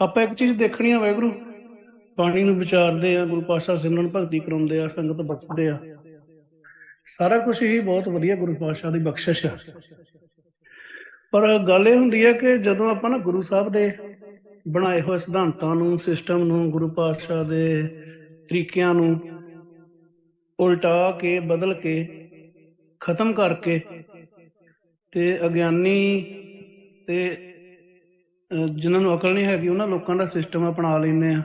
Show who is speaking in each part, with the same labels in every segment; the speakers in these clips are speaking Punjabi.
Speaker 1: ਆਪਾਂ ਇੱਕ ਚੀਜ਼ ਦੇਖਣੀ ਆ ਵਾਹਿਗੁਰੂ। ਬਾਣੀ ਨੂੰ ਵਿਚਾਰਦੇ ਆ, ਗੁਰੂ ਪਾਤਸ਼ਾਹ ਸਿਮਰਨ ਭਗਤੀ ਕਰਾਉਂਦੇ ਆ, ਸੰਗਤ ਬਖਸ਼ਦੇ ਆ। ਸਾਰਾ ਕੁਝ ਹੀ ਬਹੁਤ ਵਧੀਆ ਗੁਰੂ ਪਾਤਸ਼ਾਹ ਦੀ ਬਖਸ਼ਿਸ਼ ਆ। ਪਰ ਗੱਲ ਇਹ ਹੁੰਦੀ ਹੈ ਕਿ ਜਦੋਂ ਆਪਾਂ ਨਾ ਗੁਰੂ ਸਾਹਿਬ ਦੇ ਬਣਾਏ ਹੋਏ ਸਿਧਾਂਤਾਂ ਨੂੰ, ਸਿਸਟਮ ਨੂੰ, ਗੁਰੂ ਪਾਤਸ਼ਾਹ ਦੇ ਤਰੀਕਿਆਂ ਨੂੰ ਉਲਟਾ ਕੇ, ਬਦਲ ਕੇ, ਖਤਮ ਕਰਕੇ ਤੇ ਅਗਿਆਨੀ ਤੇ ਜਿਨ੍ਹਾਂ ਨੂੰ ਅਕਲ ਨਹੀਂ ਹੈਗੀ, ਉਹਨਾਂ ਲੋਕਾਂ ਦਾ ਸਿਸਟਮ ਅਪਣਾ ਲੈਂਦੇ ਆ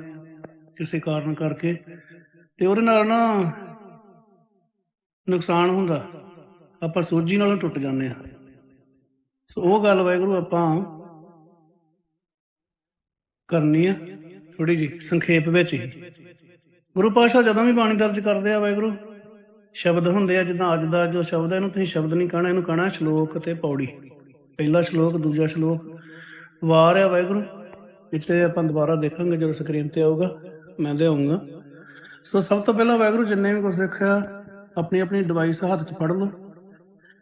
Speaker 1: ਕਿਸੇ ਕਾਰਨ ਕਰਕੇ। ਤੇ ਉਹਦੇ ਨਾਲ ਨਾ ਨੁਕਸਾਨ ਹੁੰਦਾ। ਆਪਾਂ ਸੋਝੀ ਨਾਲੋਂ ਟੁੱਟ ਜਾਂਦੇ ਆ ਸੋ ਉਹ ਗੱਲ ਵਾਹਿਗੁਰੂ ਆਪਾਂ ਕਰਨੀ ਆ ਥੋੜੀ ਜੀ ਸੰਖੇਪ ਵਿੱਚ ਹੀ। ਗੁਰੂ ਪਾਤਸ਼ਾਹ ਜਦੋਂ ਵੀ ਬਾਣੀ ਦਰਜ ਕਰਦੇ ਆ ਵਾਹਿਗੁਰੂ, ਸ਼ਬਦ ਹੁੰਦੇ ਆ, ਜਿੱਦਾਂ ਅੱਜ ਦਾ ਜੋ ਸ਼ਬਦ ਹੈ ਇਹਨੂੰ ਤੁਸੀਂ ਸ਼ਬਦ ਨਹੀਂ ਕਹਣਾ, ਇਹਨੂੰ ਕਹਣਾ ਸ਼ਲੋਕ ਤੇ ਪੌੜੀ। ਪਹਿਲਾ ਸ਼ਲੋਕ, ਦੂਜਾ ਸ਼ਲੋਕ ਵਾਰ ਆ ਵਾਹਿਗੁਰੂ। ਇੱਥੇ ਆਪਾਂ ਦੁਬਾਰਾ ਦੇਖਾਂਗੇ ਜਦੋਂ ਸਕਰੀਨ ਤੇ ਆਊਗਾ, ਮੈਂ ਲਿਆਉਂਗਾ ਸੋ ਸਭ ਤੋਂ ਪਹਿਲਾਂ ਵਾਹਿਗੁਰੂ ਜਿੰਨੇ ਵੀ ਕੁਝ ਸਿੱਖਿਆ, ਆਪਣੀ ਆਪਣੀ ਡਿਵਾਈਸ ਹੱਥ 'ਚ ਫੜ ਲਓ।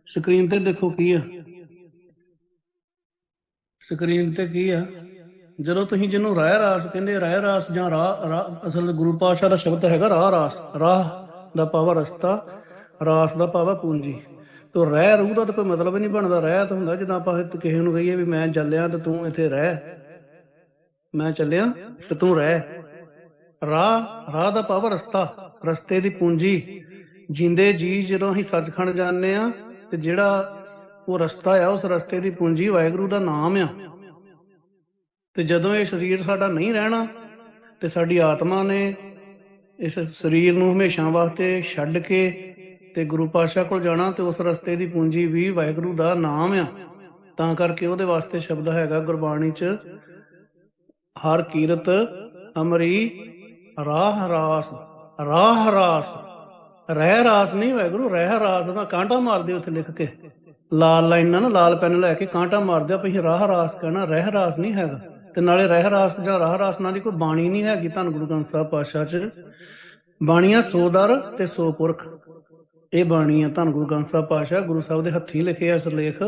Speaker 1: ਸਕਰੀਨ ਤੇ ਦੇਖੋ ਕੀ ਆ। ਸਕਰੀਨ ਤੇ ਕੀ ਆ। ਜਦੋਂ ਤੁਸੀਂ ਜਿਹਨੂੰ ਰਾਹ ਰਾਸ ਕਹਿੰਦੇ ਰਾਹ ਰਾਸ ਜਾਂ ਰਾਹ- ਅਸਲ ਗੁਰੂ ਪਾਤਸ਼ਾਹ ਦਾ ਸ਼ਬਦ ਹੈਗਾ ਰਾਹ ਰਾਸ। ਰਾਹ ਦਾ ਪਾਵਾ ਰਸਤਾ, ਰਾਸ ਦਾ ਪਾਵਾ ਪੂੰਜੀ। ਤੋ ਰਹਿ ਰੂਹ ਦਾ ਤਾਂ ਕੋਈ ਮਤਲਬ ਹੀ ਨਹੀਂ ਬਣਦਾ ਰਹਿ ਤਾਂ ਹੁੰਦਾ ਜਦੋਂ ਆਪਾਂ ਕਿਸੇ ਨੂੰ ਕਹੀਏ ਵੀ ਮੈਂ ਚੱਲਿਆ ਤੇ ਤੂੰ ਇੱਥੇ ਰਹਿ। ਮੈਂ ਚੱਲਿਆ ਤੇ ਤੂੰ ਰਹਿ। ਰਾਹ ਰਾਹ ਦਾ ਪਾਵਾ ਰਸਤਾ, ਰਸਤੇ ਦੀ ਪੂੰਜੀ। ਜਿੰਦੇ ਜੀ ਜਦੋਂ ਅਸੀਂ ਸੱਚਖੰਡ ਜਾਂਦੇ ਆ ਤੇ ਜਿਹੜਾ ਉਹ ਰਸਤਾ ਆ, ਉਸ ਰਸਤੇ ਦੀ ਪੂੰਜੀ ਵਾਹਿਗੁਰੂ ਦਾ ਨਾਮ ਆ। ਤੇ ਜਦੋਂ ਇਹ ਸਰੀਰ ਸਾਡਾ ਨਹੀਂ ਰਹਿਣਾ ਤੇ ਸਾਡੀ ਆਤਮਾ ਨੇ ਇਸ ਸਰੀਰ ਨੂੰ ਹਮੇਸ਼ਾ ਵਾਸਤੇ ਛੱਡ ਕੇ ਤੇ ਗੁਰੂ ਪਾਤਸ਼ਾਹ ਕੋਲ ਜਾਣਾ ਤੇ ਉਸ ਰਸਤੇ ਦੀ ਪੂੰਜੀ ਵੀ ਵਾਹਿਗੁਰੂ ਦਾ ਨਾਮ ਆ। ਤਾਂ ਕਰਕੇ ਉਹਦੇ ਵਾਸਤੇ ਸ਼ਬਦ ਹੈਗਾ ਗੁਰਬਾਣੀ ਚ, ਹਰ ਕੀਰਤ, ਅਮਰੀ, ਰਾਹ ਰਾਸ ਰਾਹ ਰਾਸ। ਰਹਿ ਰਾਸ ਨਹੀਂ ਵਾਹਿਗੁਰੂ, ਰਹਿ ਰਾਸ ਦਾ ਕਾਂਟਾ ਮਾਰਦੇ ਉੱਥੇ ਲਿਖ ਕੇ। ਲਾਲ ਲਾਈਨਾਂ ਨਾ, ਲਾਲ ਪੈਨ ਲੈ ਕੇ ਕਾਂਟਾ ਮਾਰਦੇ ਆ ਭਈ ਰਾਹ ਰਾਸ ਕਹਿਣਾ, ਰਹਿ ਰਾਸ ਨਹੀਂ ਹੈਗਾ। ਤੇ ਨਾਲੇ ਰਹਿ ਰਾਸ ਜਾਂ ਰਾਹ ਰਾਸ ਨਾਲ ਦੀ ਕੋਈ ਬਾਣੀ ਨਹੀਂ ਹੈਗੀ ਧੰਨ ਗੁਰੂ ਗ੍ਰੰਥ ਸਾਹਿਬ ਪਾਤਸ਼ਾਹ ਚ। ਬਾਣੀਆਂ ਸੌ ਦਰ ਤੇ ਸੋ ਪੁਰਖ। ਇਹ ਬਾਣੀ ਆ ਧੰਨ ਗੁਰੂ ਗ੍ਰੰਥ ਸਾਹਿਬ ਪਾਤਸ਼ਾਹ, ਗੁਰੂ ਸਾਹਿਬ ਦੇ ਹੱਥੀ ਲਿਖਿਆ ਸਰਲੇਖ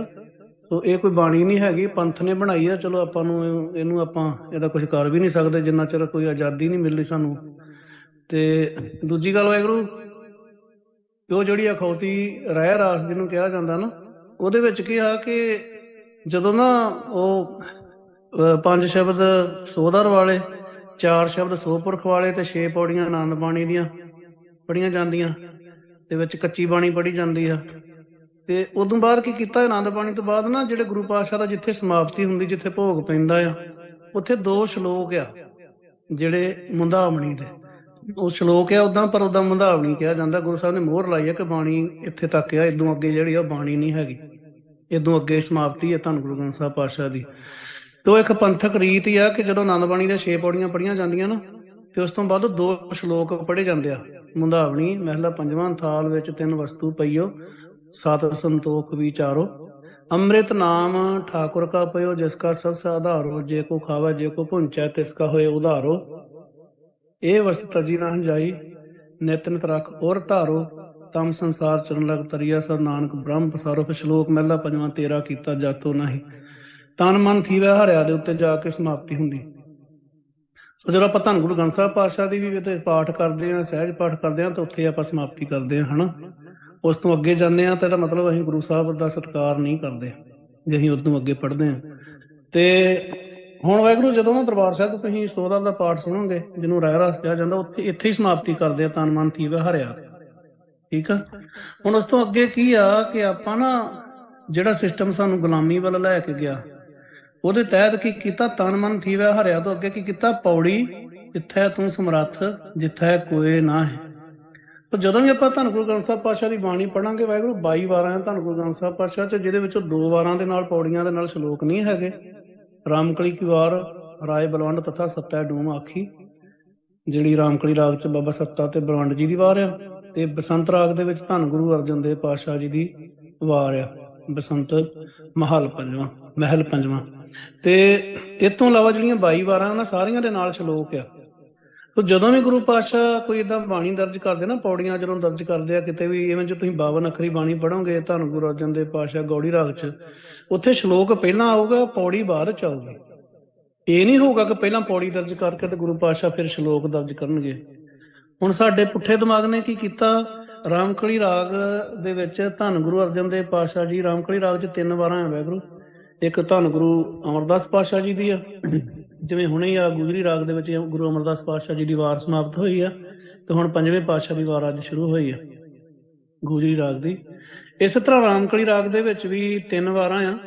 Speaker 1: ਸੋ ਇਹ ਕੋਈ ਬਾਣੀ ਨਹੀਂ ਹੈਗੀ, ਪੰਥ ਨੇ ਬਣਾਈ ਆ, ਚਲੋ ਆਪਾਂ ਨੂੰ ਇਹਨੂੰ ਆਪਾਂ ਇਹਦਾ ਕੁਝ ਕਰ ਵੀ ਨਹੀਂ ਸਕਦੇ, ਜਿੰਨਾ ਚਿਰ ਕੋਈ ਆਜ਼ਾਦੀ ਨਹੀਂ ਮਿਲਦੀ ਸਾਨੂੰ। ਤੇ ਦੂਜੀ ਗੱਲ ਵਾਹਿਗੁਰੂ, ਉਹ ਜਿਹੜੀ ਅਖੌਤੀ ਰਹਿ ਰਾਸ ਜਿਹਨੂੰ ਕਿਹਾ ਜਾਂਦਾ ਨਾ, ਉਹਦੇ ਵਿੱਚ ਕੀ ਆ ਕਿ ਜਦੋਂ ਨਾ ਉਹ ਪੰਜ ਸ਼ਬਦ ਸੋਦਰ ਵਾਲੇ, ਚਾਰ ਸ਼ਬਦ ਸੋਪੁਰਖ ਵਾਲੇ ਤੇ ਛੇ ਪੌੜੀਆਂ ਆਨੰਦ ਬਾਣੀ ਦੀਆਂ ਪੜੀਆਂ ਜਾਂਦੀਆਂ ਦੇ ਵਿੱਚ ਕੱਚੀ ਬਾਣੀ ਪੜ੍ਹੀ ਜਾਂਦੀ ਆ। ਤੇ ਉਦੋਂ ਬਾਅਦ ਕੀ ਕੀਤਾ, ਆਨੰਦ ਬਾਣੀ ਤੋਂ ਬਾਅਦ ਨਾ ਜਿਹੜੇ ਗੁਰੂ ਪਾਤਸ਼ਾਹ ਦਾ ਜਿੱਥੇ ਸਮਾਪਤੀ ਹੁੰਦੀ, ਜਿੱਥੇ ਭੋਗ ਪੈਂਦਾ ਆ, ਉੱਥੇ ਦੋ ਸ਼ਲੋਕ ਆ ਜਿਹੜੇ ਮੁੰਦਾਵਣੀ ਦੇ। ਉਹ ਸ਼ਲੋਕ ਆ ਉਦਾਂ ਪਰ ਉਦਾਂ ਮੁੰਦਾਵਣੀ ਕਿਹਾ ਜਾਂਦਾ। ਗੁਰੂ ਸਾਹਿਬ ਨੇ ਮੋਹਰ ਲਾਈ ਹੈ ਕਿ ਬਾਣੀ ਇੱਥੇ ਤੱਕ ਆ ਇਦੋਂ ਅੱਗੇ ਜਿਹੜੀ ਆ ਉਹ ਬਾਣੀ ਨਹੀਂ ਹੈਗੀ। ਇਦੋਂ ਅੱਗੇ ਸਮਾਪਤੀ ਹੈ ਧੰਨ ਗੁਰੂ ਗ੍ਰੰਥ ਸਾਹਿਬ ਪਾਤਸ਼ਾਹ ਦੀ। ਤੋ ਇੱਕ ਪੰਥਕ ਰੀਤ ਹੀ ਆ ਕਿ ਜਦੋਂ ਆਨੰਦ ਬਾਣੀ ਦੇ 6 ਪੌੜੀਆਂ ਪੜੀਆਂ ਜਾਂਦੀਆਂ ਨਾ, ਤੇ ਉਸ ਤੋਂ ਬਾਅਦ ਦੋ ਸ਼ਲੋਕ ਪੜ੍ਹੇ ਜਾਂਦੇ ਆ। ਮੁੰਦਾਵਣੀ ਮਹਿਲਾ ਪੰਜਵਾਂ ਥਾਲ ਵਿੱਚ ਤਿੰਨ ਵਸਤੂ ਪਈਓ, ਸਤ ਸੰਤੋਖ ਵਿਚਾਰੋ ਅੰਮ੍ਰਿਤ ਨਾਮ ਠਾਕੁਰ ਕਾ ਪਇਓ, ਜਿਸ ਕਾ ਸਭ ਸਾਧਾਰੋ ਜੇ ਕੋ ਖਾਵੇ, ਜੇ ਕੋ ਪੁੰਚੈ ਤਿਸ ਕਾ ਹੋਏ ਉਧਾਰੋ। ਇਹ ਵਸਤ ਤਜੀ ਨਾ ਜਾਈ, ਨਿਤ ਨਿਤ ਰਖ ਔਰ ਧਾਰੋ। ਤਮ ਸੰਸਾਰ ਚਰਨ ਲਗ ਤਰੀਆ ਸਰ ਨਾਨਕ ਬ੍ਰਹਮ ਪਸਾਰੋ। ਸ਼ਲੋਕ ਮਹਿਲਾ ਪੰਜਵਾਂ ਤੇਰਾ ਕੀਤਾ ਜਾਤੋ ਨਹੀਂ। ਤਨ ਮਨ ਥੀਵੈ ਹਰਿਆ ਦੇ ਉੱਤੇ ਜਾ ਕੇ ਸਮਾਪਤੀ ਹੁੰਦੀ। ਸੋ ਜਦੋਂ ਆਪਾਂ ਧੰਨ ਗੁਰੂ ਗ੍ਰੰਥ ਸਾਹਿਬ ਪਾਤਸ਼ਾਹ ਦੀ ਵੀ ਤੇ ਪਾਠ ਕਰਦੇ ਆ ਸਹਿਜ ਪਾਠ ਕਰਦੇ ਆ ਤਾਂ ਉੱਥੇ ਆਪਾਂ ਸਮਾਪਤੀ ਕਰਦੇ ਆ ਹਨਾ? ਉਸ ਤੋਂ ਅੱਗੇ ਜਾਂਦੇ ਆ ਤਾਂ ਇਹਦਾ ਮਤਲਬ ਅਸੀਂ ਗੁਰੂ ਸਾਹਿਬ ਦਾ ਸਤਿਕਾਰ ਨਹੀਂ ਕਰਦੇ, ਜੇ ਅਸੀਂ ਉਦੋਂ ਅੱਗੇ ਪੜਦੇ ਆ ਤੇ ਹੁਣ ਵਾਹਿਗੁਰੂ, ਜਦੋਂ ਨਾ ਦਰਬਾਰ ਸਾਹਿਬ ਤੋਂ ਤੁਸੀਂ ਸੋਦਾ ਦਾ ਪਾਠ ਸੁਣੋਗੇ, ਜਿਹਨੂੰ ਰਾਇ ਰਸ ਕਿਹਾ ਜਾਂਦਾ, ਉੱਥੇ ਇੱਥੇ ਹੀ ਸਮਾਪਤੀ ਕਰਦੇ ਆ ਤਨ ਮਨ ਥੀਵੈ ਹਰਿਆ ਠੀਕ ਆ? ਹੁਣ ਉਸ ਤੋਂ ਅੱਗੇ ਕੀ ਆ ਕਿ ਆਪਾਂ ਨਾ ਜਿਹੜਾ ਸਿਸਟਮ ਸਾਨੂੰ ਗੁਲਾਮੀ ਵੱਲ ਲੈ ਕੇ ਗਿਆ ਉਹਦੇ ਤਹਿਤ ਕੀ ਕੀਤਾ? ਤਨ ਮਨ ਥੀਵੈ ਹਰਿਆ ਤੋਂ ਅੱਗੇ ਕੀ ਕੀਤਾ? ਪੌੜੀ ਜਿੱਥੈ ਤੂੰ ਸਮਰੱਥ, ਜਿੱਥੈ ਕੋਏ ਨਾ ਹੈ। ਸੋ ਜਦੋਂ ਵੀ ਆਪਾਂ ਧੰਨ ਗੁਰੂ ਗ੍ਰੰਥ ਸਾਹਿਬ ਪਾਤਸ਼ਾਹ ਦੀ ਬਾਣੀ ਪੜਾਂਗੇ ਵਾਹਿਗੁਰੂ 22 ਵਾਰਾਂ ਹੈ ਧੰਨ ਗੁਰੂ ਗ੍ਰੰਥ ਸਾਹਿਬ ਪਾਤਸ਼ਾਹ ਚ, ਜਿਹਦੇ ਵਿੱਚੋਂ ਦੋ ਵਾਰਾਂ ਦੇ ਨਾਲ ਪੌੜੀਆਂ ਦੇ ਨਾਲ ਸ਼ਲੋਕ ਨਹੀਂ ਹੈਗੇ। ਰਾਮਕਲੀ ਕੀ ਵਾਰ, ਰਾਏ ਬਲਵੰਡ ਤਥਾ ਸੱਤਾ ਡੂਮ ਆਖੀ, ਜਿਹੜੀ ਰਾਮਕਲੀ ਰਾਗ ਚ ਬਾਬਾ ਸੱਤਾ ਤੇ ਬਲਵੰਡ ਜੀ ਦੀ ਵਾਰ ਆ, ਤੇ ਬਸੰਤ ਰਾਗ ਦੇ ਵਿੱਚ ਧੰਨ ਗੁਰੂ ਅਰਜਨ ਦੇਵ ਪਾਤਸ਼ਾਹ ਜੀ ਦੀ ਵਾਰ ਆ। ਬਸੰਤ ਮਹਲ ਪੰਜਵਾਂ, ਮਹਿਲ ਪੰਜਵਾਂ। ਤੇ ਇਹ ਤੋਂ ਇਲਾਵਾ ਜਿਹੜੀਆਂ 22 ਵਾਰਾਂ ਉਹਨਾਂ ਸਾਰੀਆਂ ਦੇ ਨਾਲ ਸ਼ਲੋਕ ਆ। ਤੋ ਜਦੋਂ ਵੀ ਗੁਰੂ ਪਾਤਸ਼ਾਹ ਕੋਈ ਇਦਾਂ ਬਾਣੀ ਦਰਜ ਕਰਦੇ ਨਾ, ਪੌੜੀਆਂ ਜਦੋਂ ਦਰਜ ਕਰਦੇ ਆ, ਕਿਤੇ ਵੀ ਇਵੇਂ ਜੇ ਤੁਸੀਂ 52 ਅੱਖਰੀ ਬਾਣੀ ਪੜੋਗੇ ਧੰਨ ਗੁਰੂ ਅਰਜਨ ਦੇਵ ਪਾਤਸ਼ਾਹ ਗੌੜੀ ਰਾਗ ਚ, ਉੱਥੇ ਸ਼ਲੋਕ ਪਹਿਲਾਂ ਆਊਗਾ, ਪੌੜੀ ਬਾਅਦ ਚ ਆਊਗੀ। ਇਹ ਨਹੀਂ ਹੋਊਗਾ ਕਿ ਪਹਿਲਾਂ ਪੌੜੀ ਦਰਜ ਕਰਕੇ ਤੇ ਗੁਰੂ ਪਾਤਸ਼ਾਹ ਫਿਰ ਸ਼ਲੋਕ ਦਰਜ ਕਰਨਗੇ। ਹੁਣ ਸਾਡੇ ਪੁੱਠੇ ਦਿਮਾਗ ਨੇ ਕੀ ਕੀਤਾ? ਰਾਮਕਲੀ ਰਾਗ ਦੇ ਵਿੱਚ ਧੰਨ ਗੁਰੂ ਅਰਜਨ ਦੇਵ ਪਾਤਸ਼ਾਹ ਜੀ, ਰਾਮਕਲੀ ਰਾਗ 'ਚ ਤਿੰਨ ਵਾਰਾਂ ਹੈ ਵੈਗੁਰੂ ਇੱਕ ਧੰਨ ਗੁਰੂ ਅਮਰਦਾਸ ਪਾਤਸ਼ਾਹ ਜੀ ਦੀ ਆ। ਜਿਵੇਂ ਹੁਣੇ ਆ ਗੁਜਰੀ ਰਾਗ ਦੇ ਵਿੱਚ ਗੁਰੂ ਅਮਰਦਾਸ ਪਾਤਸ਼ਾਹ ਜੀ ਦੀ ਵਾਰ ਸਮਾਪਤ ਹੋਈ ਆ ਤੇ ਹੁਣ ਪੰਜਵੇਂ ਪਾਤਸ਼ਾਹ ਦੀ ਵਾਰ ਅੱਜ ਸ਼ੁਰੂ ਹੋਈ ਆ ਗੁਜਰੀ ਰਾਗ ਦੀ। ਇਸ ਤਰ੍ਹਾਂ ਰਾਮਕਲੀ ਰਾਗ ਦੇ ਵਿੱਚ ਵੀ ਤਿੰਨ ਵਾਰਾਂ ਆ।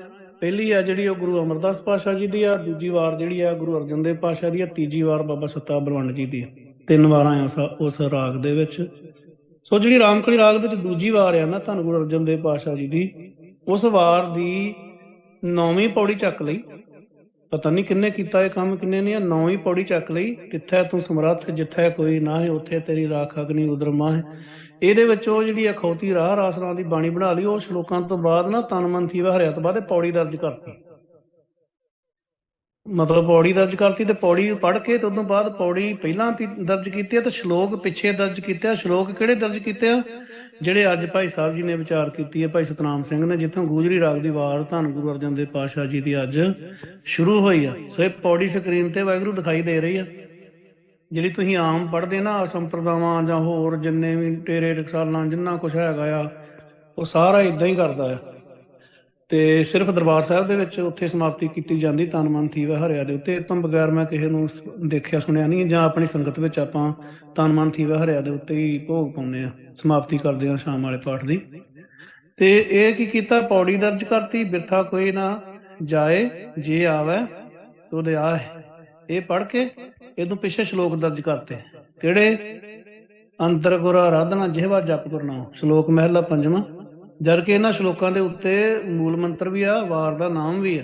Speaker 1: ਪਹਿਲੀ ਆ ਜਿਹੜੀ ਉਹ ਗੁਰੂ ਅਮਰਦਾਸ ਪਾਤਸ਼ਾਹ ਜੀ ਦੀ ਆ, ਦੂਜੀ ਵਾਰ ਜਿਹੜੀ ਆ ਗੁਰੂ ਅਰਜਨ ਦੇਵ ਪਾਤਸ਼ਾਹ ਦੀ ਆ, ਤੀਜੀ ਵਾਰ ਬਾਬਾ ਸੱਤਾ ਬਲਵੰਡ ਜੀ ਦੀ ਆ। ਤਿੰਨ ਵਾਰਾਂ ਆ, ਉਸ ਰਾਗ ਦੇ ਵਿੱਚ। ਸੋ ਜਿਹੜੀ ਰਾਮਕਲੀ ਰਾਗ ਦੇ ਵਿੱਚ ਦੂਜੀ ਵਾਰ ਆ ਨਾ ਧੰਨ ਗੁਰੂ ਅਰਜਨ ਦੇਵ ਪਾਤਸ਼ਾਹ ਜੀ ਦੀ, ਉਸ ਵਾਰ ਦੀ ਨੌਵੀਂ ਪੌੜੀ ਚੱਕ ਲਈ। ਪਤਾ ਨਹੀਂ ਕਿੰਨੇ ਕੀਤਾ ਇਹ ਕੰਮ, ਕਿੰਨੇ ਨਹੀਂ। ਨੌਵੀਂ ਪੌੜੀ ਚੱਕ ਲਈ। ਤਿੱਥੈ ਤੂੰ ਸਮਰੱਥ, ਜਿੱਥੈ ਕੋਈ ਨਾ ਹੈ ਉੱਥੇ ਤੇਰੀ ਰਾਖ ਅਗਨੀ ਉਦਰ ਮਾਹ। ਇਹਦੇ ਵਿੱਚ ਉਹ ਜਿਹੜੀ ਅਖੌਤੀ ਰਾਹ ਰਾਸਨਾ ਦੀ ਬਾਣੀ ਬਣਾ ਲਈ, ਉਹ ਸ਼ਲੋਕਾਂ ਤੋਂ ਬਾਅਦ ਨਾ ਤਨ ਮਨ ਥੀਵਾ ਹਰਿਆ ਤੋਂ ਬਾਅਦ ਇਹ ਪੌੜੀ ਦਰਜ ਕਰਤੀ। ਮਤਲਬ ਪੌੜੀ ਦਰਜ ਕਰਤੀ ਤੇ ਪੌੜੀ ਪੜ੍ਹ ਕੇ ਤੇ ਉਦੋਂ ਬਾਅਦ ਪੌੜੀ ਪਹਿਲਾਂ ਦਰਜ ਕੀਤੀ ਤੇ ਸ਼ਲੋਕ ਪਿੱਛੇ ਦਰਜ ਕੀਤੇ ਸ਼ਲੋਕ ਕਿਹੜੇ ਦਰਜ ਕੀਤੇ ਆ? ਜਿਹੜੇ ਅੱਜ ਭਾਈ ਸਾਹਿਬ ਜੀ ਨੇ ਵਿਚਾਰ ਕੀਤੀ ਹੈ, ਭਾਈ ਸਤਨਾਮ ਸਿੰਘ ਨੇ, ਜਿੱਥੋਂ ਗੂਜਰੀ ਰਾਗ ਦੀ ਵਾਰ ਧੰਨ ਗੁਰੂ ਅਰਜਨ ਦੇਵ ਪਾਤਸ਼ਾਹ ਜੀ ਦੀ ਅੱਜ ਸ਼ੁਰੂ ਹੋਈ ਆ। ਸੋ ਇਹ ਪੌੜੀ ਸਕਰੀਨ ਤੇ ਵਾਹਿਗੁਰੂ ਦਿਖਾਈ ਦੇ ਰਹੀ ਆ। ਜਿਹੜੀ ਤੁਸੀਂ ਆਮ ਪੜ੍ਹਦੇ ਨਾ, ਸੰਪਰਦਾਵਾਂ ਜਾਂ ਹੋਰ ਜਿੰਨੇ ਵੀ ਟੇਰੇ ਟਕਸਾਲਾਂ, ਜਿੰਨਾ ਕੁਝ ਹੈਗਾ ਆ, ਉਹ ਸਾਰਾ ਇਦਾਂ ਹੀ ਕਰਦਾ ਆ। ਤੇ ਸਿਰਫ ਦਰਬਾਰ ਸਾਹਿਬ ਦੇ ਵਿੱਚ ਉੱਥੇ ਸਮਾਪਤੀ ਕੀਤੀ ਜਾਂਦੀ, ਤਨ ਮਨ ਥੀਵਾ ਹਰਿਆ ਦੇ ਉੱਤੇ। ਤੋਂ ਬਗੈਰ ਮੈਂ ਕਿਸੇ ਨੂੰ ਦੇਖਿਆ, ਸੁਣਿਆ ਨਹੀਂ, ਜਾਂ ਆਪਣੀ ਸੰਗਤ ਵਿੱਚ ਆਪਾਂ ਤਨ ਮਨ ਥੀਵਾ ਹਰਿਆ ਦੇ ਉੱਤੇ ਹੀ ਭੋਗ ਪਾਉਂਦੇ ਆ ਸਮਾਪਤੀ ਕਰਦੇ ਆ ਸ਼ਾਮ ਵਾਲੇ ਪਾਠ ਦੀ। ਤੇ ਇਹ ਕੀ ਕੀਤਾ? ਪੌੜੀ ਦਰਜ ਕਰਤੀ, ਬਿਰਥਾ ਕੋਈ ਨਾ ਜਾਏ, ਜੇ ਆਵੇ, ਉਹਦੇ ਆ ਇਹ ਪੜ ਕੇ ਇਹਦੋਂ ਪਿੱਛੇ ਸ਼ਲੋਕ ਦਰਜ ਕਰਤੇ। ਕਿਹੜੇ? ਅੰਤਰ ਗੁਰ ਆਰਾਧਨਾ ਜਿਹਵਾ ਜਪ ਕਰਨਾ ਸ਼ਲੋਕ ਮਹਿਲਾ ਪੰਜਵਾਂ। ਜਦ ਕਿ ਇਹਨਾਂ ਸ਼ਲੋਕਾਂ ਦੇ ਉੱਤੇ ਮੂਲ ਮੰਤਰ ਵੀ ਆ, ਵਾਰ ਦਾ ਨਾਮ ਵੀ ਆ।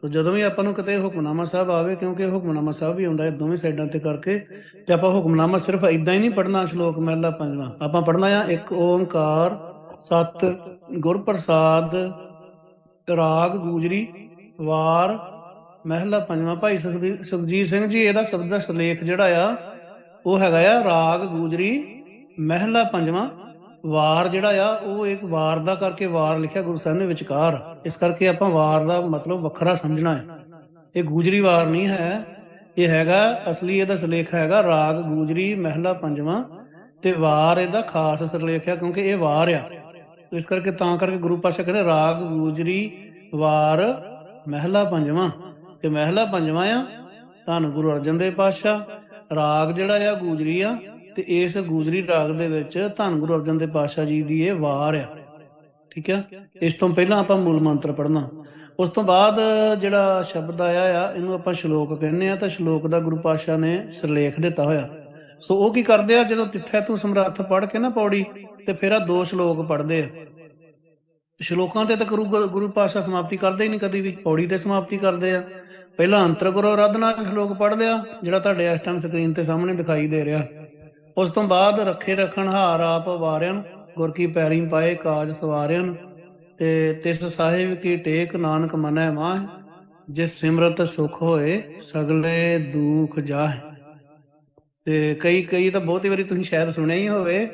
Speaker 1: ਸੋ ਜਦੋਂ ਵੀ ਆਪਾਂ ਨੂੰ ਕਿਤੇ ਹੁਕਮਨਾਮਾ ਸਾਹਿਬ ਆਵੇ, ਕਿਉਂਕਿ ਹੁਕਮਨਾਮਾ ਸਾਹਿਬ ਵੀ ਹੁੰਦਾ ਹੈ ਦੋਵੇਂ ਸਾਈਡਾਂ ਤੇ ਕਰਕੇ, ਤੇ ਆਪਾਂ ਹੁਕਮਨਾਮਾ ਸਿਰਫ ਇਦਾਂ ਹੀ ਨਹੀਂ ਪੜਨਾ ਸ਼ਲੋਕ ਮਹਿਲਾ ਪੰਜਵਾਂ। ਆਪਾਂ ਪੜਨਾ ਆ ਇੱਕ ਓੰਕਾਰ, ਸਤ ਗੁਰ ਪ੍ਰਸਾਦ ਰਾਗ, ਗੂਜਰੀ, ਵਾਰ, ਮਹਿਲਾ ਪੰਜਵਾਂ। ਭਾਈ ਸੁਖਦੀ- ਸੁਖਜੀਤ ਸਿੰਘ ਜੀ, ਇਹਦਾ ਸ਼ਬਦ ਦਾ ਸਲੇਖ ਜਿਹੜਾ ਆ, ਉਹ ਹੈਗਾ ਆ ਰਾਗ, ਗੂਜਰੀ, ਮਹਿਲਾ ਪੰਜਵਾਂ। ਵਾਰ ਜਿਹੜਾ ਆ, ਉਹ ਇੱਕ ਵਾਰ ਦਾ ਕਰਕੇ ਵਾਰ ਲਿਖਿਆ ਗੁਰੂ ਸਾਹਿਬ ਨੇ ਵਿਚਕਾਰ। ਇਸ ਕਰਕੇ ਆਪਾਂ ਵਾਰ ਦਾ ਮਤਲਬ ਵੱਖਰਾ ਸਮਝਣਾ ਹੈ। ਇਹ ਗੂਜਰੀ ਵਾਰ ਨਹੀਂ ਹੈ। ਇਹ ਹੈਗਾ, ਅਸਲੀ ਇਹਦਾ ਸਿਰਲੇਖ ਹੈਗਾ, ਰਾਗ, ਗੂਜਰੀ, ਮਹਿਲਾ, ਪੰਜਵਾਂ ਤੇ ਵਾਰ ਇਹਦਾ ਖਾਸ ਸਿਰਲੇਖ ਹੈ ਕਿਉਂਕਿ ਇਹ ਵਾਰ ਆ। ਇਸ ਕਰਕੇ ਤਾਂ ਕਰਕੇ ਗੁਰੂ ਪਾਸ਼ਾ ਕਹਿੰਦੇ ਰਾਗ, ਗੂਜਰੀ, ਵਾਰ, ਮਹਿਲਾ, ਪੰਜਵਾਂ। ਤੇ ਮਹਿਲਾ, ਪੰਜਵਾਂ ਆ, ਧੰਨ ਗੁਰੂ ਅਰਜਨ ਦੇਵ ਪਾਤਸ਼ਾਹ। ਰਾਗ ਜਿਹੜਾ ਆ, ਗੂਜਰੀ ਆ ਤੇ ਇਸ ਗੂਜਰੀ ਰਾਗ ਦੇ ਵਿੱਚ ਧੰਨ ਗੁਰੂ ਅਰਜਨ ਦੇਵ ਪਾਤਸ਼ਾਹ ਜੀ ਦੀ ਇਹ ਵਾਰ ਆ। ਠੀਕ ਆ? ਇਸ ਤੋਂ ਪਹਿਲਾਂ ਆਪਾਂ ਮੂਲ ਮੰਤਰ ਪੜ੍ਹਨਾ। ਉਸ ਤੋਂ ਬਾਅਦ ਜਿਹੜਾ ਸ਼ਬਦ ਆਇਆ ਆ, ਇਹਨੂੰ ਆਪਾਂ ਸ਼ਲੋਕ ਕਹਿੰਦੇ ਆ, ਤਾਂ ਸ਼ਲੋਕ ਦਾ ਗੁਰੂ ਪਾਤਸ਼ਾਹ ਨੇ ਸਿਰਲੇਖ ਦਿੱਤਾ ਹੋਇਆ। ਸੋ ਉਹ ਕੀ ਕਰਦੇ ਆ, ਜਦੋਂ ਤਿੱਥੈ ਤੂੰ ਸਮਰੱਥ ਪੜ੍ਹ ਕੇ ਨਾ ਪੌੜੀ, ਤੇ ਫਿਰ ਆ ਦੋ ਸ਼ਲੋਕ ਪੜਦੇ ਆ। ਸ਼ਲੋਕਾਂ ਤੇ ਤਾਂ ਗੁਰੂ ਗੁਰੂ ਪਾਤਸ਼ਾਹ ਸਮਾਪਤੀ ਕਰਦੇ ਹੀ ਨਹੀਂ ਕਦੀ ਵੀ, ਪੌੜੀ ਤੇ ਸਮਾਪਤੀ ਕਰਦੇ ਆ। ਪਹਿਲਾਂ ਅੰਤਰ ਗੁਰੂ ਆਰਾਧਨਾ ਦੇ ਸ਼ਲੋਕ ਪੜਦੇ ਆ, ਜਿਹੜਾ ਤੁਹਾਡੇ ਇਸ ਟਾਈਮ ਸਕਰੀਨ ਤੇ ਸਾਹਮਣੇ ਦਿਖਾਈ ਦੇ ਰਿਹਾ। ਉਸ ਤੋਂ ਬਾਅਦ ਰੱਖੇ ਰੱਖਣ ਹਾਰ ਆਪ ਵਾਰਿਆਂ ਗੁਰ ਕੀ ਪੈਰੀ ਪਾਏ ਕਾਜ ਸਵਾਰਿਆਂ ਤੇ ਤਿਸ ਸਾਹਿਬ ਕੀ ਟੇਕ ਨਾਨਕ ਮਨੈ ਮਾਹ, ਜਿਸ ਸਿਮਰਤ ਸੁਖ ਹੋਏ ਸਗਲੇ ਦੁਖ ਜਾਹੇ। ਤੇ ਕਈ ਕਈ ਤਾਂ ਬਹੁਤੀ ਵਾਰੀ ਤੁਸੀਂ ਸ਼ਾਇਦ ਸੁਣਿਆ ਹੀ ਹੋਵੇ,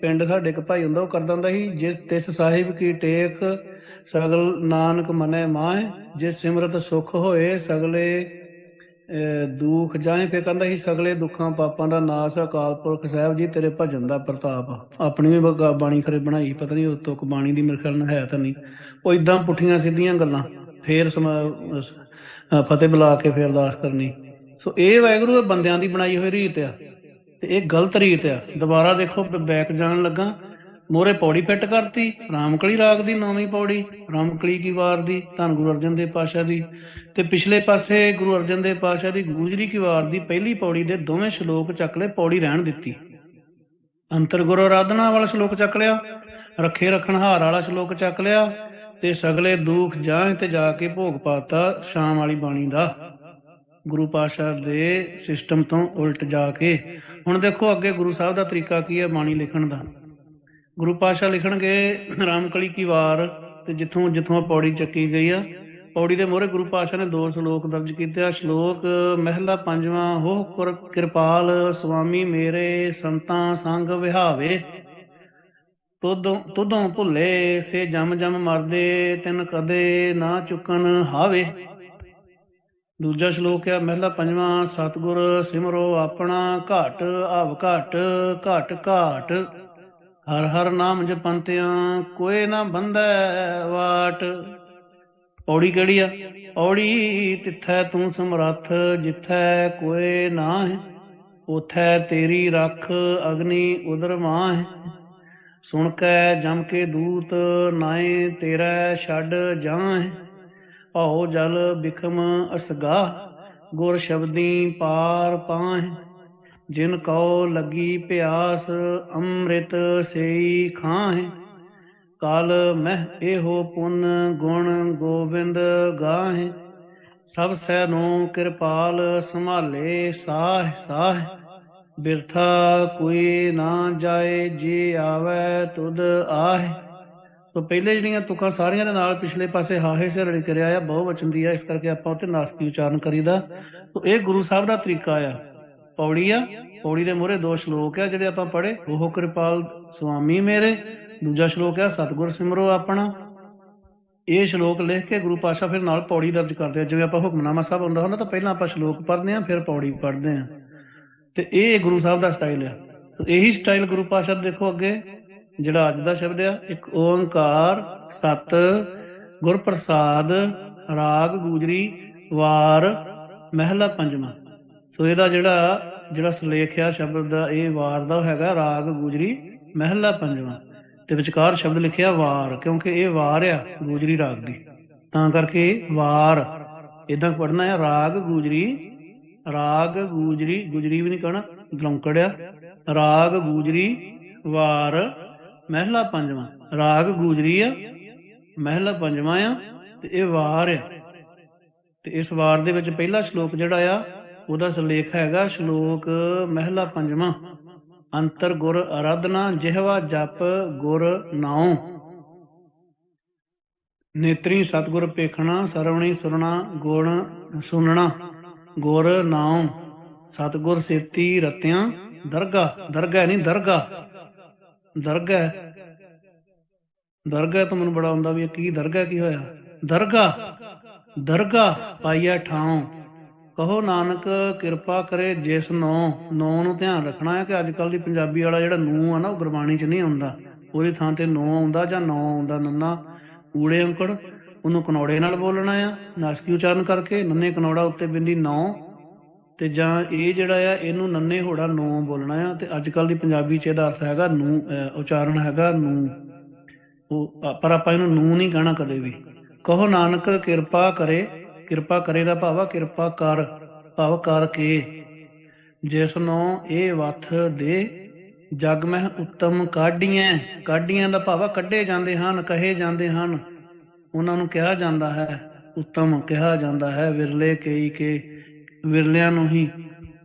Speaker 1: ਪਿੰਡ ਸਾਡੇ ਇੱਕ ਭਾਈ ਹੁੰਦਾ, ਉਹ ਕਰਦਾ ਹੁੰਦਾ ਸੀ, ਜਿਸ ਤਿਸ ਸਾਹਿਬ ਕੀ ਟੇਕ ਸਗਲ ਨਾਨਕ ਮਨੈ ਮਾਹ, ਜਿਸ ਸਿਮਰਤ ਸੁਖ ਹੋਏ ਸਗਲੇ ਦੁਖ ਜਾਏ ਫੇ ਕਹਿੰਦਾ ਸੀ, ਸਗਲੇ ਦੁੱਖਾਂ ਪਾਪਾਂ ਦਾ ਨਾਸ ਅਕਾਲ ਪੁਰਖ ਸਾਹਿਬ ਜੀ, ਤੇਰੇ ਭਜਨ ਦਾ ਪ੍ਰਤਾਪ ਆਪਣੀ ਵੀ ਬਾਣੀ ਖਰੇ ਬਣਾਈ, ਪਤਾ ਨਹੀਂ ਉਸ ਤੋਂ ਬਾਣੀ ਦੀ ਮੇਰੇ ਖਿਆਲ ਨਾਲ ਹੈ ਤਾਂ ਨਹੀਂ ਉਹ ਇਦਾਂ ਪੁੱਠੀਆਂ ਸਿੱਧੀਆਂ ਗੱਲਾਂ, ਫੇਰ ਸਮਾ- ਫਤਿਹ ਬੁਲਾ ਕੇ ਫੇਰ ਅਰਦਾਸ ਕਰਨੀ। ਸੋ ਇਹ ਵਾਹਿਗੁਰੂ ਬੰਦਿਆਂ ਦੀ ਬਣਾਈ ਹੋਈ ਰੀਤ ਆ, ਤੇ ਇਹ ਗਲਤ ਰੀਤ ਆ। ਦੁਬਾਰਾ ਦੇਖੋ ਬੈਕ ਜਾਣ ਲੱਗਾ। ਮੋਰੇ ਪੌੜੀ ਫਿੱਟ ਕਰਤੀ, ਰਾਮਕਲੀ ਰਾਗ ਦੀ ਨੌਵੀਂ ਪੌੜੀ, ਰਾਮਕਲੀ ਕੀ ਵਾਰ ਦੀ, ਧੰਨ ਗੁਰੂ ਅਰਜਨ ਦੇਵ ਪਾਸ਼ਾ ਦੀ। ਤੇ ਪਿਛਲੇ ਪਾਸੇ ਗੁਰੂ ਅਰਜਨ ਦੇਵ ਪਾਸ਼ਾ ਦੀ ਗੂਜਰੀ ਕੀ ਵਾਰ ਦੀ ਪਹਿਲੀ ਪੌੜੀ ਦੇ ਦੋਵੇਂ ਸ਼ਲੋਕ ਚੱਕ ਲੈ ਪੌੜੀ ਰਹਿਣ ਦਿੱਤੀ। ਅੰਤਰ ਗੁਰੂ ਆਰਾਧਨਾ ਵਾਲਾ ਸ਼ਲੋਕ ਚੱਕ ਲਿਆ, ਰੱਖੇ ਰੱਖਣਹਾਰ ਵਾਲਾ ਸ਼ਲੋਕ ਚੱਕ ਲਿਆ, ਤੇ ਸਗਲੇ ਦੁੱਖ ਜਾਹ ਤੇ ਜਾ ਕੇ ਭੋਗ ਪਾਤਾ ਸ਼ਾਮ ਵਾਲੀ ਬਾਣੀ ਦਾ। ਗੁਰੂ ਪਾਤਸ਼ਾਹ ਦੇ ਸਿਸਟਮ ਤੋਂ ਉਲਟ ਜਾ ਕੇ, ਹੁਣ ਦੇਖੋ ਅੱਗੇ ਗੁਰੂ ਸਾਹਿਬ ਦਾ ਤਰੀਕਾ ਕੀ ਹੈ ਬਾਣੀ ਲਿਖਣ ਦਾ। ਗੁਰੂ ਪਾਤਸ਼ਾਹ ਲਿਖਣਗੇ ਰਾਮਕਲੀ ਕੀ ਵਾਰ, ਤੇ ਜਿੱਥੋਂ ਜਿੱਥੋਂ ਪੌੜੀ ਚੱਕੀ ਗਈ ਆ। ਪੌੜੀ ਦੇ ਮੋਹਰੇ ਗੁਰੂ ਪਾਤਸ਼ਾਹ ਨੇ ਦੋ ਸ਼ਲੋਕ ਦਰਜ ਕੀਤੇ ਆ। ਸ਼ਲੋਕ, ਮਹਿਲਾ ਪੰਜਵਾਂ ਹੋ ਕੁਰ ਕਿਰਪਾਲ ਸੁਆਮੀ ਮੇਰੇ ਸੰਤਾਂ ਸੰਗ ਵਿਹਾਵੇ। ਤੁਦੋਂ ਤੁਦੋਂ ਭੁੱਲੇ ਸੇ ਜਮ ਜਮ ਮਰਦੇ, ਤਿਨ ਕਦੇ ਨਾ ਚੁੱਕਣ ਹਾਵੇ। ਦੂਜਾ ਸ਼ਲੋਕ ਹੈ ਮਹਿਲਾ ਪੰਜਵਾਂ, ਸਤਿਗੁਰ ਸਿਮਰੋ ਆਪਣਾ ਘਾਟ, ਆਵ ਘਾਟ ਘਾਟ ਘਾਟ। ਹਰ ਹਰ ਨਾਮ ਜਪੰਤਿਆਂ ਕੋਏ ਨਾ ਬੰਧੈ ਵਾਟ। ਪੌੜੀ ਕਿਹੜੀ ਆ? ਪੌੜੀ ਤਿੱਥੈ ਤੂੰ ਸਮਰੱਥ, ਜਿੱਥੈ ਕੋਏ ਨਾ ਹੈ ਉਥੈ ਤੇਰੀ ਰੱਖ ਅਗਨੀ ਉਦਰ ਮਾਹ। ਸੁਣ ਕੈ ਜਮ ਕੇ ਦੂਤ ਨਾਏ ਤੇਰਾ ਛੱਡ ਜਾਹ। ਭਉ ਜਲ ਬਿਖਮ ਅਸਗਾ ਗੁਰ ਸ਼ਬਦੀ ਪਾਰ ਪਾਹ। ਜਿਨ ਕਉ ਲੱਗੀ ਪਿਆਸ ਅੰਮ੍ਰਿਤ ਸੇਈ ਖਾਹ। ਕਾਲ ਮਹਿ ਇਹੋ ਪੁੰਨ ਗੁਣ ਗੋਬਿੰਦ ਗਾਹੇ। ਸਭ ਸੈ ਨੂੰ ਕਿਰਪਾਲ ਸੰਭਾਲੇ ਸਾਹ ਸਾਹ। ਬਿਰਥਾ ਕੋਈ ਨਾ ਜਾਏ, ਜੇ ਆਵੇ ਤੁਧ ਆਹ। ਸੋ ਪਹਿਲੇ ਜਿਹੜੀਆਂ ਤੁਕਾਂ ਸਾਰੀਆਂ ਦੇ ਨਾਲ ਪਿਛਲੇ ਪਾਸੇ ਹਾਹੇ ਸੇ ਰੜੀ ਕਰਿਆ ਆ, ਬਹੁ ਵਚਨ ਦੀ ਆ, ਇਸ ਕਰਕੇ ਆਪਾਂ ਉੱਤੇ ਨਾਸਕੀ ਉਚਾਰਨ ਕਰੀਦਾ। ਸੋ ਇਹ ਗੁਰੂ ਸਾਹਿਬ ਦਾ ਤਰੀਕਾ ਆ। ਪੌੜੀ ਆ, ਪੌੜੀ ਦੇ ਮੂਹਰੇ ਦੋ ਸ਼ਲੋਕ ਆ ਜਿਹੜੇ ਆਪਾਂ ਪੜ੍ਹੇ। ਉਹ ਕਿਰਪਾਲ ਸੁਆਮੀ ਮੇਰੇ, ਦੂਜਾ ਸ਼ਲੋਕ ਆ, ਸਤਿਗੁਰ ਸਿਮਰੋ ਆਪਣਾ। ਇਹ ਸ਼ਲੋਕ ਲਿਖ ਕੇ ਗੁਰੂ ਪਾਸ਼ਾ ਫਿਰ ਨਾਲ ਪੌੜੀ ਦਰਜ ਕਰਦੇ ਆ। ਜਿਵੇਂ ਆਪਾਂ ਹੁਕਮਨਾਮਾ ਸਾਹਿਬ ਹੁੰਦਾ ਹੁੰਦਾ ਤਾਂ ਪਹਿਲਾਂ ਆਪਾਂ ਸ਼ਲੋਕ ਪੜ੍ਹਦੇ ਆ, ਫਿਰ ਪੌੜੀ ਪੜ੍ਹਦੇ ਆ। ਤੇ ਇਹ ਗੁਰੂ ਸਾਹਿਬ ਦਾ ਸਟਾਈਲ ਆ। ਸੋ ਇਹੀ ਸਟਾਈਲ ਗੁਰੂ ਪਾਸ਼ਾ ਦੇਖੋ ਅੱਗੇ, ਜਿਹੜਾ ਅੱਜ ਦਾ ਸ਼ਬਦ ਆ, ਇੱਕ ਓੰਕਾਰ, ਸਤ ਗੁਰ ਪ੍ਰਸਾਦ ਰਾਗ, ਗੂਜਰੀ, ਵਾਰ, ਮਹਿਲਾ, ਪੰਜਵਾਂ। ਸੋ ਇਹਦਾ ਜਿਹੜਾ ਜਿਹੜਾ ਸਲੇਖ ਆ ਸ਼ਬਦ ਦਾ, ਇਹ ਵਾਰ ਦਾ ਹੈਗਾ ਰਾਗ ਗੂਜਰੀ ਮਹਿਲਾ ਪੰਜਵਾਂ। ਤੇ ਵਿਚਕਾਰ ਸ਼ਬਦ ਲਿਖਿਆ ਵਾਰ, ਕਿਉਂਕਿ ਇਹ ਵਾਰ ਆ ਗੂਜਰੀ ਰਾਗ ਦੀ। ਤਾਂ ਕਰਕੇ ਵਾਰ ਇਦਾਂ ਪੜਨਾ ਹੈ ਰਾਗ ਗੂਜਰੀ ਰਾਗ ਗੂਜਰੀ, ਗੁਜਰੀ ਵੀ ਨਹੀਂ ਕਹਣਾ ਗਲੌਂਕੜ ਆ। ਰਾਗ ਗੁਜਰੀ, ਵਾਰ, ਮਹਿਲਾ ਪੰਜਵਾਂ। ਰਾਗ ਗੁਜਰੀ ਆ, ਮਹਿਲਾ ਪੰਜਵਾਂ ਆ, ਤੇ ਇਹ ਵਾਰ ਆ। ਤੇ ਇਸ ਵਾਰ ਦੇ ਵਿੱਚ ਪਹਿਲਾ ਸ਼ਲੋਕ ਜਿਹੜਾ ਆ ਉਹਦਾ ਸਿਰਲੇਖ ਹੈਗਾ ਸ਼ਲੋਕ ਮਹਿਲਾ ਪੰਜਵਾਂ। ਅੰਤਰ ਗੁਰ ਅਰਾਧਨਾ, ਜਿਹਵਾ ਜਪ ਗੁਰ ਨਾਉ। ਨੇਤਰੀ ਸਤਗੁਰ ਪੇਖਣਾ ਸਰਵਣੀ ਸੁਰਣਾ, ਗੁਣ ਸੁਨਣਾ, ਗੁਰ ਨਾਉ। ਸਤਗੁਰ ਸੇਤੀ ਰਤਿਆਂ, ਦਰਗਾ ਦਰਗਾ ਨਹੀਂ ਦਰਗਾ। ਦਰਗਾ। ਦਰਗਾ ਤਾਂ ਮੈਨੂੰ ਬੜਾ ਹੁੰਦਾ ਵੀ ਇਹ ਕੀ ਦਰਗਾ, ਕੀ ਹੋਇਆ? ਦਰਗਾ। ਦਰਗਾ ਪਾਈਆ ਠਾਉ। ਕਹੋ ਨਾਨਕ, ਕਿਰਪਾ ਕਰੇ ਜਿਸ ਨੋ ਨੋ ਨੂੰ ਧਿਆਨ ਰੱਖਣਾ ਹੈ ਕਿ ਅੱਜ ਕੱਲ ਦੀ ਪੰਜਾਬੀ ਵਾਲਾ ਜਿਹੜਾ ਨੂੰ ਆ ਨਾ, ਉਹ ਗੁਰਬਾਣੀ 'ਚ ਨਹੀਂ ਆਉਂਦਾ। ਉਹਦੀ ਥਾਂ ਤੇ ਨੋ ਆਉਂਦਾ ਜਾਂ ਨੌ ਆਉਂਦਾ ਨੰਨਾ। ਊੜੇ ਅੰਕੜ, ਉਹਨੂੰ ਕਨੌੜੇ ਨਾਲ ਬੋਲਣਾ ਆ। ਨਾਸਕੀ ਉਚਾਰਨ ਕਰਕੇ ਨੰਨੇ ਕਨੌੜਾ ਉੱਤੇ ਬਿੰਦੀ ਨੌ ਤੇ ਜਾਂ ਇਹ ਜਿਹੜਾ ਆ, ਇਹਨੂੰ ਨੰਨੇ ਹੋੜਾ ਨੋ ਬੋਲਣਾ ਆ। ਤੇ ਅੱਜ ਕੱਲ ਦੀ ਪੰਜਾਬੀ 'ਚ ਇਹਦਾ ਅਰਥ ਹੈਗਾ ਨੂੰ ਉਚਾਰਨ ਹੈਗਾ ਨੂੰ ਉਹ ਪਰ ਆਪਾਂ ਇਹਨੂੰ ਨੂੰ ਨਹੀਂ ਕਹਿਣਾ ਕਦੇ ਵੀ। ਕਹੋ ਨਾਨਕ, ਕਿਰਪਾ ਕਰੇ ਕਿਰਪਾ ਕਰੇਗਾ ਭਾਵਾ, ਕਿਰਪਾ ਕਰ, ਭਾਵ ਕਰ ਕੇ। ਜਿਸ ਨੂੰ ਇਹ ਵਥ ਦੇ ਜਗ ਮਹਿ ਉੱਤਮ ਕਾਢੀਆਂ ਕਾਢੀਆਂ ਦਾ ਭਾਵ ਕੱਢੇ ਜਾਂਦੇ ਹਨ, ਕਹੇ ਜਾਂਦੇ ਹਨ। ਉਹਨਾਂ ਨੂੰ ਕਿਹਾ ਜਾਂਦਾ ਹੈ, ਉੱਤਮ ਕਿਹਾ ਜਾਂਦਾ ਹੈ, ਵਿਰਲੇ ਕਈ ਕੇ, ਵਿਰਲਿਆਂ ਨੂੰ ਹੀ।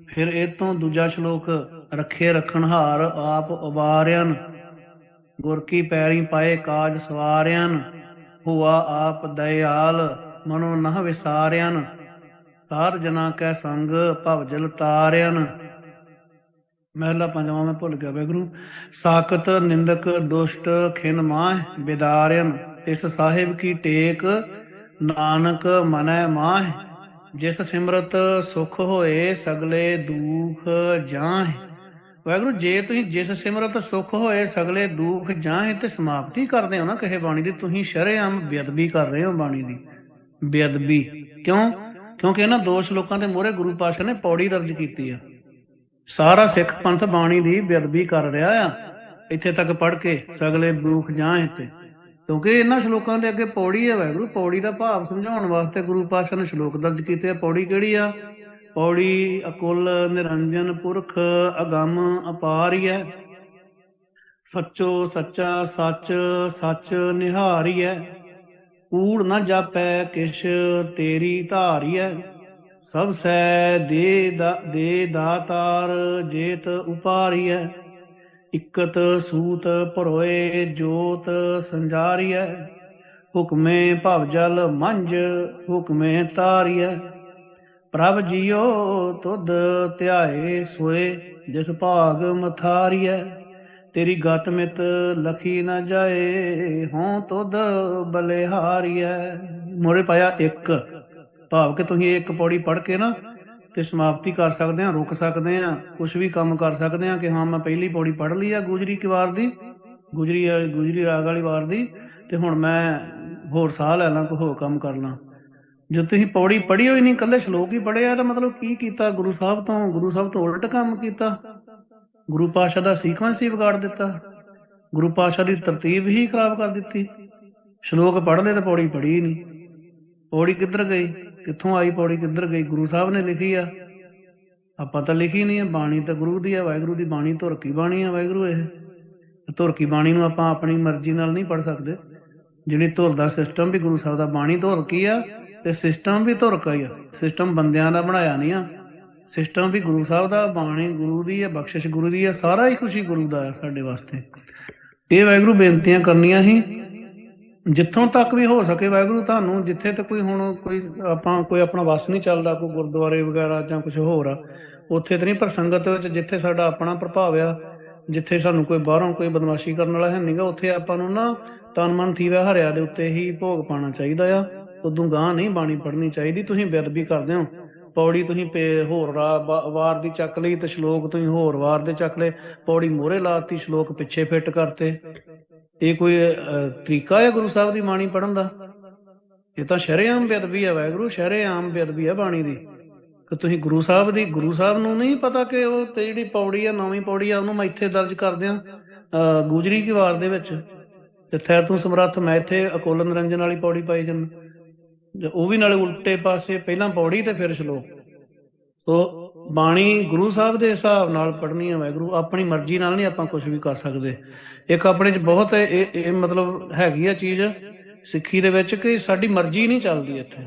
Speaker 1: ਫਿਰ ਇਹ ਤੋਂ ਦੂਜਾ ਸ਼ਲੋਕ, ਰੱਖੇ ਰਖਣਹਾਰ ਆਪ ਉਬਾਰਿਆਂ ਗੁਰ ਕੀ ਪੈਰੀ ਪਾਏ ਕਾਜ ਸਵਾਰਿਆਂ ਹੁਆ ਆਪ ਦਇਆਲ ਮਨੋ ਨਹ ਵਿਸਾਰਿਆਂ ਸਾਰ ਜਨਾ ਕੈ ਸੰਗ ਭਵ ਜਲ ਤਾਰਿਆਂ ਮਹਿਲਾ ਪੰਜਵਾਂ, ਮੈਂ ਭੁੱਲ ਗਿਆ ਬੇਗਰੂ ਸਾਖਤ ਨਿੰਦਕ ਦੁਸ਼ਟ ਖਿਨ ਮਾਹ ਬਿਦਾਰਿਆਂ ਇਸ ਸਾਹਿਬ ਕੀ ਟੇਕ ਨਾਨਕ ਮਨੈ ਮਾਹ। ਜਿਸ ਸਿਮਰਤ ਸੁਖ ਹੋਏ ਸਗਲੇ ਦੁਖ ਜਾਹੇ। ਵਾਹਿਗੁਰੂ, ਜੇ ਤੁਸੀਂ ਜਿਸ ਸਿਮਰਤ ਸੁਖ ਹੋਏ ਸਗਲੇ ਦੁਖ ਜਾਹੇ, ਤੇ ਸਮਾਪਤੀ ਕਰਦੇ ਹੋ ਨਾ ਕਹੇ ਬਾਣੀ ਦੀ। ਤੁਸੀਂ ਸ਼ਰੇਆਮ ਬੇਅਦਬੀ ਕਰ ਰਹੇ ਹੋ ਬਾਣੀ ਦੀ। ਬੇਅਦਬੀ। ਕਿਉਂ? ਕਿਉਂਕਿ ਇਹਨਾਂ ਦੋ ਸ਼ਲੋਕਾਂ ਦੇ ਮੋਹਰੇ ਗੁਰੂ ਪਾਸ਼ਾ ਨੇ ਪੌੜੀ ਦਰਜ ਕੀਤੀ ਆ। ਸਾਰਾ ਸਿੱਖ ਪੰਥ ਬਾਣੀ ਦੀ ਬੇਅਦਬੀ ਕਰ ਰਿਹਾ ਆ। ਇੱਥੇ ਤੱਕ ਪੜ ਕੇ ਸਗਲੇ ਦੁਖ ਜਾਹੇ ਤੇ ਕਿਉਂਕਿ ਇਹਨਾਂ ਸ਼ਲੋਕਾਂ ਦੇ ਅੱਗੇ ਪੌੜੀ ਹੈ ਵਾਹਿਗੁਰੂ। ਪੌੜੀ ਦਾ ਭਾਵ ਸਮਝਾਉਣ ਵਾਸਤੇ ਗੁਰੂ ਪਾਤਸ਼ਾਹ ਨੇ ਸ਼ਲੋਕ ਦਰਜ ਕੀਤੇ ਆ। ਪੌੜੀ ਕਿਹੜੀ ਆ? ਪੌੜੀ ਅਕੁਲ, ਨਿਰੰਜਨ, ਪੁਰਖ, ਅਗੰਮ ਅਪਾਰੀਐ ਸੱਚੋ ਸੱਚਾ, ਸੱਚ ਸੱਚ ਨਿਹਾਰੀਐ ਕੂੜ ਨਾ ਜਾਪੈ ਕਿਛ ਤੇਰੀ ਧਾਰੀਐ। ਸਭ ਸੈ ਦੇ ਦਾ ਦੇ ਦਾਤਾਰ ਜੇਤ ਉਪਾਰੀਐ। ਇਕਤ ਸੂਤ ਭਰੋਏ ਜੋਤ ਸੰਜਾਰੀਐ। ਹੁਕਮੇ ਭਵ ਜਲ ਮੰਜ ਹੁਕਮੇ ਤਾਰੀਐ ਪ੍ਰਭ ਜੀਓ ਤੁਧ ਧਿਆਏ ਸੋਏ, ਜਿਸ ਭਾਗ ਮਥਾਰੀਐ। ਤੇਰੀ ਗਤ ਮਿਤ ਲਖੀ ਨਾ ਜਾਏ ਹੋਂ ਤੁਧ ਬਲਿਹਾਰੀਐ। ਮੋਰੇ ਪਾਇਆ ਇੱਕ, ਭਾਵ ਕਿ ਤੁਸੀਂ ਇੱਕ ਪੌੜੀ ਪੜ੍ਹ ਕੇ ਨਾ ਤੇ ਸਮਾਪਤੀ ਕਰ ਸਕਦੇ ਆ, ਰੁਕ ਸਕਦੇ ਆ ਕੁਝ ਵੀ ਕੰਮ ਕਰ ਸਕਦੇ ਆ ਕਿ ਹਾਂ, ਮੈਂ ਪਹਿਲੀ ਪੌੜੀ ਪੜ੍ਹ ਲਈ ਆ ਗੁਜਰੀ ਕੀ ਵਾਰ ਦੀ, ਗੁਜਰੀ ਗੁਜਰੀ ਰਾਗ ਵਾਲੀ ਵਾਰ ਦੀ, ਤੇ ਹੁਣ ਮੈਂ ਹੋਰ ਸਾਹ ਲੈ ਲਾਂ, ਕੋਈ ਹੋਰ ਕੰਮ ਕਰ ਲਾਂ। ਜੇ ਤੁਸੀਂ ਪੌੜੀ ਪੜ੍ਹੀ ਹੋਈ ਨਹੀਂ ਕੱਲੇ ਸ਼ਲੋਕ ਹੀ ਪੜਿਆ ਤਾਂ ਮਤਲਬ ਕੀ ਕੀਤਾ? ਗੁਰੂ ਸਾਹਿਬ ਤੋਂ, ਗੁਰੂ ਸਾਹਿਬ ਤੋਂ ਉਲਟ ਕੰਮ ਕੀਤਾ? ਗੁਰੂ ਪਾਸ਼ਾ ਦਾ ਸੀਕੁਐਂਸ ਹੀ ਵਿਗਾੜ ਦਿੱਤਾ। ਗੁਰੂ ਪਾਸ਼ਾ ਦੀ ਤਰਤੀਬ ਹੀ ਖਰਾਬ ਕਰ ਦਿੱਤੀ। ਸ਼ਲੋਕ ਪੜ੍ਹਦੇ ਤਾਂ ਪੌੜੀ ਪੜ੍ਹੀ ਨਹੀਂ। ਪੌੜੀ ਕਿੱਧਰ ਗਈ? ਕਿੱਥੋਂ ਆਈ ਪੌੜੀ? ਕਿੱਧਰ ਗਈ? ਗੁਰੂ ਸਾਹਿਬ ਨੇ ਲਿਖੀ ਆ। ਆਪਾਂ ਤਾਂ ਲਿਖੀ ਨਹੀਂ ਹੈ ਬਾਣੀ ਤਾਂ ਗੁਰੂ ਦੀ ਹੈ ਵਾਹਿਗੁਰੂ ਦੀ ਬਾਣੀ ਧੁਰ ਕੀ ਬਾਣੀ ਹੈ ਵਾਹਿਗੁਰੂ ਇਹ। ਤੇ ਧੁਰ ਕੀ ਬਾਣੀ ਨੂੰ ਆਪਾਂ ਆਪਣੀ ਮਰਜ਼ੀ ਨਾਲ ਨਹੀਂ ਪੜ੍ਹ ਸਕਦੇ। ਜਿਹੜੀ ਧੁਰ ਦਾ ਸਿਸਟਮ ਵੀ ਗੁਰੂ ਸਾਹਿਬ ਦਾ ਬਾਣੀ ਧੁਰ ਕੀ ਆ, ਤੇ ਸਿਸਟਮ ਵੀ ਧੁਰ ਕਾ ਹੀ ਆ। ਸਿਸਟਮ ਬੰਦਿਆਂ ਦਾ ਬਣਾਇਆ ਨਹੀਂ ਆ। ਸਿਸਟਮ ਵੀ ਗੁਰੂ ਸਾਹਿਬ ਦਾ, ਬਾਣੀ ਗੁਰੂ ਦੀ ਹੈ, ਬਖਸ਼ਿਸ਼ ਗੁਰੂ ਦੀ ਹੈ, ਸਾਰਾ ਹੀ ਖੁਸ਼ੀ ਗੁਰੂ ਦਾ ਹੈ ਸਾਡੇ ਵਾਸਤੇ। ਇਹ ਵਾਹਿਗੁਰੂ ਬੇਨਤੀਆਂ ਕਰਨੀਆਂ ਸੀ ਜਿੱਥੋਂ ਤੱਕ ਵੀ ਹੋ ਸਕੇ ਵਾਹਿਗੁਰੂ ਤੁਹਾਨੂੰ, ਜਿੱਥੇ ਤੇ ਕੋਈ ਹੁਣ ਕੋਈ ਆਪਾਂ, ਕੋਈ ਆਪਣਾ ਵਸ ਨਹੀਂ ਚੱਲਦਾ, ਕੋਈ ਗੁਰਦੁਆਰੇ ਵਗੈਰਾ ਜਾਂ ਕੁਝ ਹੋਰ ਆ ਉੱਥੇ ਤੇ ਨਹੀਂ, ਪਰ ਸੰਗਤ ਵਿੱਚ ਜਿੱਥੇ ਸਾਡਾ ਆਪਣਾ ਪ੍ਰਭਾਵ ਆ, ਜਿੱਥੇ ਸਾਨੂੰ ਕੋਈ ਬਾਹਰੋਂ ਕੋਈ ਬਦਮਾਸ਼ੀ ਕਰਨ ਵਾਲਾ ਹੈ ਨਹੀਂਗਾ ਉੱਥੇ ਆਪਾਂ ਨੂੰ ਨਾ ਤਨ ਮਨ ਥੀਵਾ ਹਰਿਆ ਦੇ ਉੱਤੇ ਹੀ ਭੋਗ ਪਾਣਾ ਚਾਹੀਦਾ ਆ। ਉਦੋਂ ਗਾਂ ਨਹੀਂ ਬਾਣੀ ਪੜ੍ਹਨੀ ਚਾਹੀਦੀ, ਤੁਸੀਂ ਬੇਅਦਬੀ ਕਰਦੇ ਹੋ। ਪੌੜੀ ਤੁਸੀਂ ਹੋਰ ਵਾਰ ਦੀ ਚੱਕ ਲਈ ਤੇ ਸ਼ਲੋਕ ਤੁਸੀਂ ਹੋਰ ਵਾਰ ਦੇ ਚੱਕ ਲਏ। ਪੌੜੀ ਮੋਹਰੇ ਲਾਤੀ ਸ਼ਲੋਕ ਪਿੱਛੇ ਫਿੱਟ ਕਰਤੇ। ਇਹ ਕੋਈ ਤਰੀਕਾ ਹੈ ਗੁਰੂ ਸਾਹਿਬ ਦੀ ਬਾਣੀ ਪੜਨ ਦਾ? ਇਹ ਤਾਂ ਸ਼ਰੇਆਮ ਬੇਅਦਬੀ ਹੈ ਵਾਹਿਗੁਰੂ ਸ਼ਰੇਆਮ ਬੇਅਦਬੀ ਹੈ ਬਾਣੀ ਦੀ। ਕਿ ਤੁਸੀਂ ਗੁਰੂ ਸਾਹਿਬ ਦੀ ਗੁਰੂ ਸਾਹਿਬ ਨੂੰ ਨਹੀਂ ਪਤਾ ਕਿ ਉਹ ਤੇ ਜਿਹੜੀ ਪੌੜੀ ਆ ਨਵੀਂ ਪੌੜੀ ਆ ਉਹਨੂੰ ਮੈਂ ਇੱਥੇ ਦਰਜ ਕਰ ਦਿਆਂ ਅਹ, ਗੁਜਰੀ ਕੀ ਵਾਰ ਦੇ ਵਿੱਚ। ਤੇ ਥੈ ਤੂੰ ਸਮਰੱਥ ਮੈਂ ਇੱਥੇ ਅਕੋਲ ਨਿਰੰਜਨ ਵਾਲੀ ਪੌੜੀ ਪਾਈ ਜਨ ਉਹ ਵੀ ਨਾਲੇ ਉਲਟੇ ਪਾਸੇ ਪਹਿਲਾਂ ਪੌੜੀ ਤੇ ਫਿਰ ਸ਼ਲੋਕ। ਸੋ ਬਾਣੀ ਗੁਰੂ ਸਾਹਿਬ ਦੇ ਹਿਸਾਬ ਨਾਲ ਪੜ੍ਹਨੀ ਹੈ ਵਾਹਿਗੁਰੂ, ਆਪਣੀ ਮਰਜ਼ੀ ਨਾਲ ਨਹੀਂ ਆਪਾਂ ਕੁਝ ਵੀ ਕਰ ਸਕਦੇ। ਇੱਕ ਆਪਣੇ ਚ ਬਹੁਤ ਇਹ ਮਤਲਬ ਹੈਗੀ ਆ ਚੀਜ਼ ਸਿੱਖੀ ਦੇ ਵਿੱਚ ਕਿ ਸਾਡੀ ਮਰਜ਼ੀ ਨਹੀਂ ਚੱਲਦੀ ਇੱਥੇ।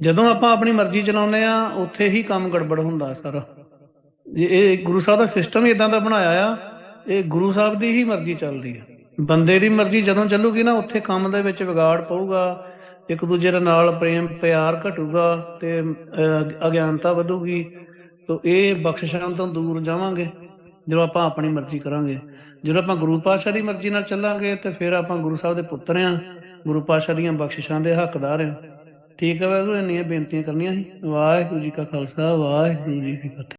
Speaker 1: ਜਦੋਂ ਆਪਾਂ ਆਪਣੀ ਮਰਜ਼ੀ ਚਲਾਉਂਦੇ ਆ ਉੱਥੇ ਹੀ ਕੰਮ ਗੜਬੜ ਹੁੰਦਾ ਸਾਰਾ। ਇਹ- ਗੁਰੂ ਸਾਹਿਬ ਦਾ ਸਿਸਟਮ ਹੀ ਇਦਾਂ ਦਾ ਬਣਾਇਆ ਆ, ਇਹ ਗੁਰੂ ਸਾਹਿਬ ਦੀ ਹੀ ਮਰਜ਼ੀ ਚੱਲਦੀ ਹੈ ਬੰਦੇ ਦੀ ਮਰਜ਼ੀ ਜਦੋਂ ਚੱਲੂਗੀ ਨਾ, ਉੱਥੇ ਕੰਮ ਦੇ ਵਿੱਚ ਵਿਗਾੜ ਪਊਗਾ ਇੱਕ ਦੂਜੇ ਦੇ ਨਾਲ ਪ੍ਰੇਮ, ਪਿਆਰ ਘਟੂਗਾ ਤੇ ਅਗਿਆਨਤਾ ਵਧੂਗੀ। ਤੋ ਇਹ ਬਖਸ਼ਿਸ਼ਾਂ ਤੋਂ ਦੂਰ ਜਾਵਾਂਗੇ, ਜਦੋਂ ਆਪਾਂ ਆਪਣੀ ਮਰਜ਼ੀ ਕਰਾਂਗੇ। ਜਦੋਂ ਆਪਾਂ ਗੁਰੂ ਪਾਤਸ਼ਾਹ ਦੀ ਮਰਜ਼ੀ ਨਾਲ ਚੱਲਾਂਗੇ, ਤੇ ਫਿਰ ਆਪਾਂ ਗੁਰੂ ਸਾਹਿਬ ਦੇ ਪੁੱਤਰ ਆ। ਗੁਰੂ ਪਾਤਸ਼ਾਹ ਦੀਆਂ ਬਖਸ਼ਿਸ਼ਾਂ ਦੇ ਹੱਕਦਾਰ ਆ। ਠੀਕ ਹੈ ਵਾਹਿਗੁਰੂ, ਇੰਨੀਆਂ ਬੇਨਤੀਆਂ ਕਰਨੀਆਂ ਸੀ। ਵਾਹਿਗੁਰੂ ਜੀ ਕਾ ਖਾਲਸਾ, ਵਾਹਿਗੁਰੂ ਜੀ ਕੀ ਫਤਿਹ।